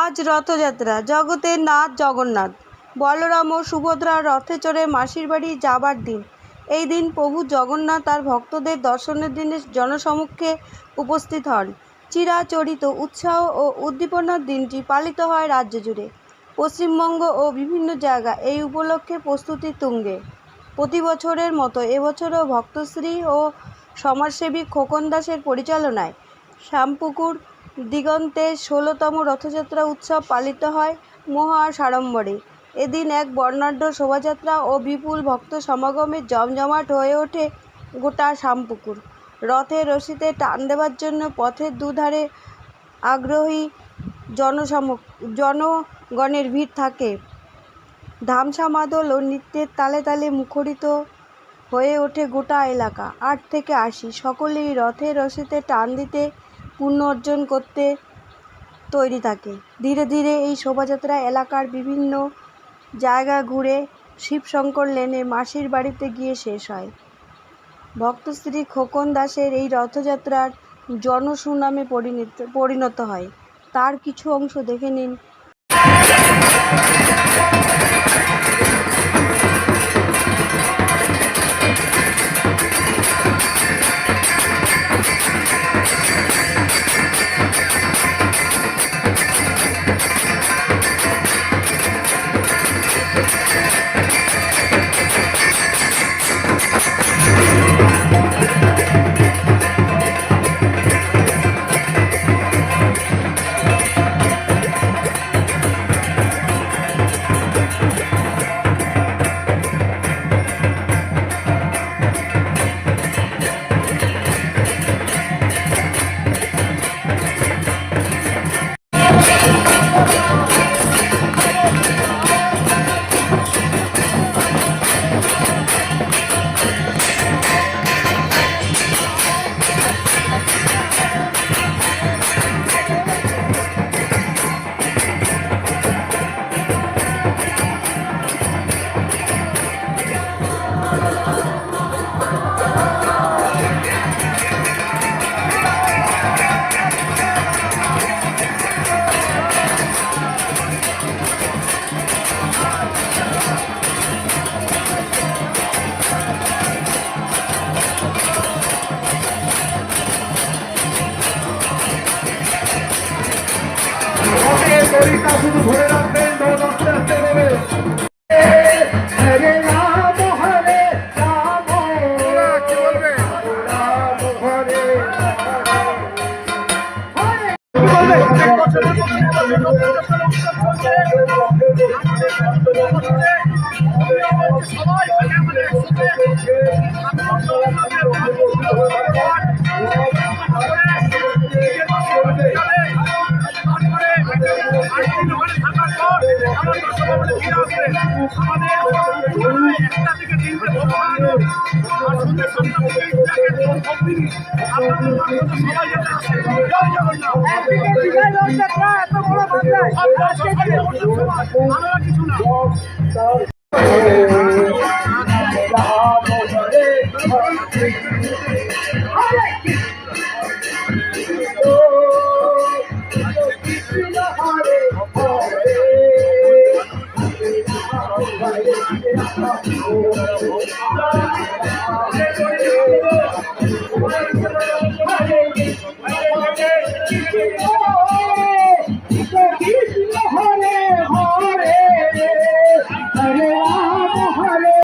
আজ রথযাত্রা জগতের নাথ জগন্নাথ। বলরাম ও সুভদ্রার রথে চড়ে মাসির বাড়ি যাবার দিন। এই দিন প্রভু জগন্নাথ তার ভক্তদের দর্শনের দিনে জনসমক্ষে উপস্থিত হন। চিরাচরিত উৎসাহ ও উদ্দীপনার দিনটি পালিত হয় রাজ্য জুড়ে। পশ্চিমবঙ্গ ও বিভিন্ন জায়গা এই উপলক্ষে প্রস্তুতি তুঙ্গে। প্রতি বছরের মতো এবছরও ভক্তশ্রী ও সমাজসেবী খোকন দাসের পরিচালনায় শ্যামপুকুর দিগন্তে ষোলোতম রথযাত্রা উৎসব পালিত হয় মহা সাড়ম্বরে এদিন এক বর্ণাঢ্য শোভাযাত্রা ও বিপুল ভক্ত সমাগমে জমজমাট হয়ে ওঠে গোটা শ্যামপুকুর। রথের রশিতে টান দেওয়ার জন্য পথের দুধারে আগ্রহী জনসম জনগণের ভিড় থাকে। ধামসা মাদল ও নৃত্যের তালে তালে মুখরিত হয়ে ওঠে গোটা এলাকা। আট থেকে আশি, সকলেই রথের রশিতে টান দিতে পুণ্য অর্জন করতে তৈরি থাকে। ধীরে ধীরে এই শোভাযাত্রা এলাকার বিভিন্ন জায়গা ঘুরে শিবশঙ্কর লেনে মাসির বাড়িতে গিয়ে শেষ হয়। ভক্তশ্রী খোকন দাসের এই রথযাত্রার জনসুনামে পরিণত পরিণত হয়। তার কিছু অংশ দেখে নিন। শুধু ধরে রাখবেন দৌড় আস্তে আস্তে আমাদের একটা দিকে তিনটে আর সন্ধ্যে সন্ধ্যা কিছু না। Thank you.